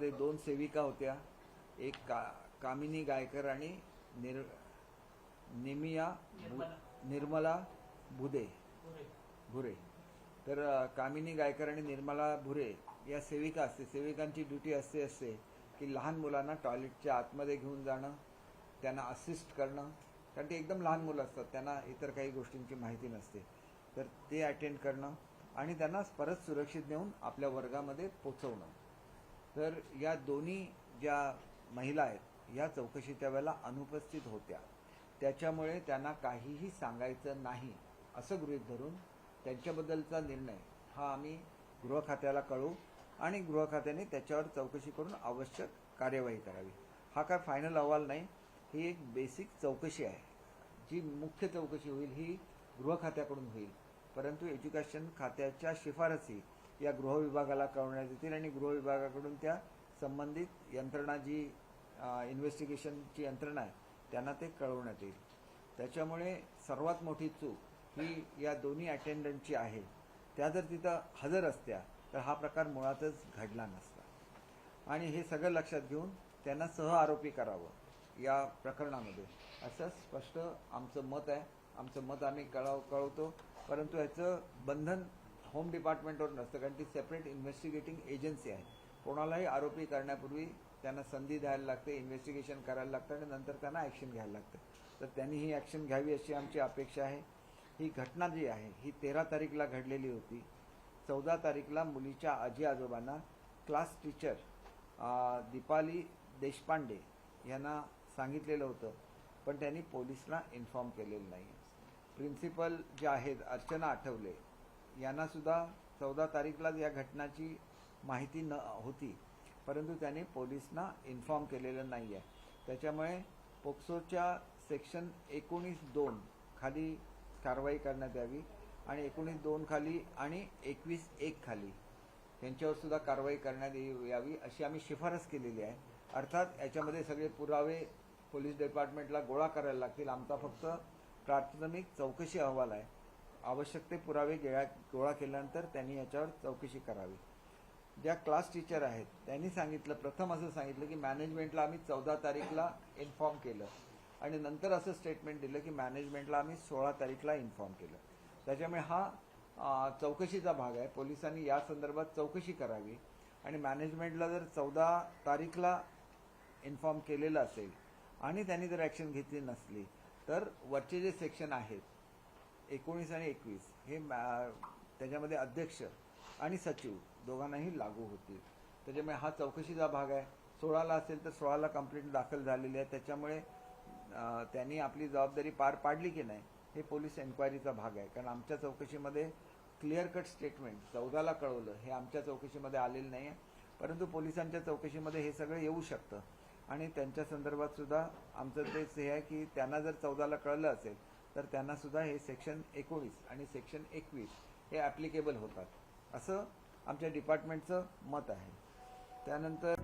त्याच्यामध्ये दोन सेविका होत्या. एक का कामिनी गायकर आणि निर निमिया निर्मला भुदे. भुरे. तर कामिनी गायकर आणि निर्मला भुरे या सेविका असते. सेविकांची ड्युटी असते असते की लहान मुलांना टॉयलेटच्या आतमध्ये घेऊन जाणं त्यांना असिस्ट करणं. कारण ते एकदम लहान मुलं असतात त्यांना इतर काही गोष्टींची माहिती नसते. तर ते अटेंड करणं आणि त्यांना परत सुरक्षित नेऊन आपल्या वर्गामध्ये पोचवणं. तर या दोन्ही ज्या महिला आहेत या चौकशीच्या वेळेला अनुपस्थित होत्या. त्याच्यामुळे त्यांना काहीही सांगायचं नाही असं गृहीत धरून त्यांच्याबद्दलचा निर्णय हा आम्ही गृह खात्याला कळवू आणि गृह खात्याने त्याच्यावर चौकशी करून आवश्यक कार्यवाही करावी. हा काय फायनल अहवाल नाही ही एक बेसिक चौकशी आहे. जी मुख्य चौकशी होईल ही गृह खात्याकडून होईल. परंतु एज्युकेशन खात्याच्या शिफारसी या गृहविभागाला कळवण्यात येतील आणि गृहविभागाकडून त्या संबंधित यंत्रणा जी इन्व्हेस्टिगेशनची यंत्रणा आहे त्यांना ते कळवण्यात येईल. त्याच्यामुळे सर्वात मोठी चूक ही या दोन्ही अटेंडंटची आहे. त्या जर तिथं हजर असत्या तर हा प्रकार मुळातच घडला नसता. आणि हे सगळं लक्षात घेऊन त्यांना सह आरोपी करावं या प्रकरणामध्ये. असं स्पष्ट आमचं मत आहे. आमचं मत आम्ही कळव कळवतो. परंतु याचं बंधन होम डिपार्टमेंटवर नसतं कारण ती सेपरेट इन्व्हेस्टिगेटिंग एजन्सी आहे. कोणालाही आरोपी करण्यापूर्वी त्यांना संधी द्यायला लागते इन्व्हेस्टिगेशन करायला लागतं आणि नंतर त्यांना ॲक्शन घ्यायला लागतं. तर त्यांनी ही ॲक्शन घ्यावी अशी आमची अपेक्षा आहे. ही घटना जी आहे ही तेरा तारीखला घडलेली होती. चौदा तारीखला मुलीच्या आजी आजोबांना क्लास टीचर दीपाली देशपांडे यांना सांगितलेलं होतं. पण त्यांनी पोलिसला इन्फॉर्म केलेलं नाही. प्रिन्सिपल जे आहेत अर्चना आठवले यांना सुद्धा चौदा तारीखलाच या घटनाची माहिती न होती. परंतु त्यांनी पोलिसना इन्फॉर्म केलेलं नाही आहे त्याच्यामुळे पोक्सोच्या सेक्शन एकोणीस दोन खाली कारवाई करण्यात यावी आणि एकोणीस दोन खाली आणि एकवीस एक खाली यांच्यावर सुद्धा कारवाई करण्यात येऊ- यावी अशी आम्ही शिफारस केलेली आहे. अर्थात याच्यामध्ये सगळे पुरावे पोलीस डिपार्टमेंटला गोळा करायला लागतील. आमचा फक्त प्राथमिक चौकशी अहवाल आहे. आवश्यक ते पुरावे गेळा गोळा केल्यानंतर त्यांनी याच्यावर चौकशी करावी. ज्या क्लास टीचर आहेत त्यांनी सांगितलं प्रथम असं सांगितलं की मॅनेजमेंटला आम्ही चौदा तारीखला इन्फॉर्म केलं. आणि नंतर असं स्टेटमेंट दिलं की मॅनेजमेंटला आम्ही सोळा तारीखला इन्फॉर्म केलं. त्याच्यामुळे हा चौकशीचा भाग आहे. पोलिसांनी या संदर्भात चौकशी करावी. आणि मॅनेजमेंटला जर चौदा तारीखला इन्फॉर्म केलेलं असेल आणि त्यांनी जर ॲक्शन घेतली नसली तर वरचे जे सेक्शन आहेत एकोणीस आणि एकवीस हे मॅ- त्याच्यामध्ये अध्यक्ष आणि सचिव दोघांनाही लागू होतील. त्याच्यामुळे हा चौकशीचा भाग आहे. सोळाला असेल तर सोळाला कंप्लेंट दाखल झालेली आहे. त्याच्यामुळे त्यांनी आपली जबाबदारी पार पाडली की नाही हे पोलीस एन्क्वायरीचा भाग आहे. कारण आमच्या चौकशीमध्ये क्लिअर कट स्टेटमेंट चौदाला कळवलं हे आमच्या चौकशीमध्ये आलेलं नाही आहे परंतु पोलिसांच्या चौकशीमध्ये हे सगळं येऊ शकतं. आणि त्यांच्या संदर्भात सुद्धा आमचं तेच हे आहे की त्यांना जर चौदाला कळलं असेल तर त्यांना सुद्धा हे सेक्शन एकोणीस आणि सेक्शन एकवीस हे ॲप्लिकेबल होतात. असं आमच्या डिपार्टमेंटचं मत आहे. त्यानंतर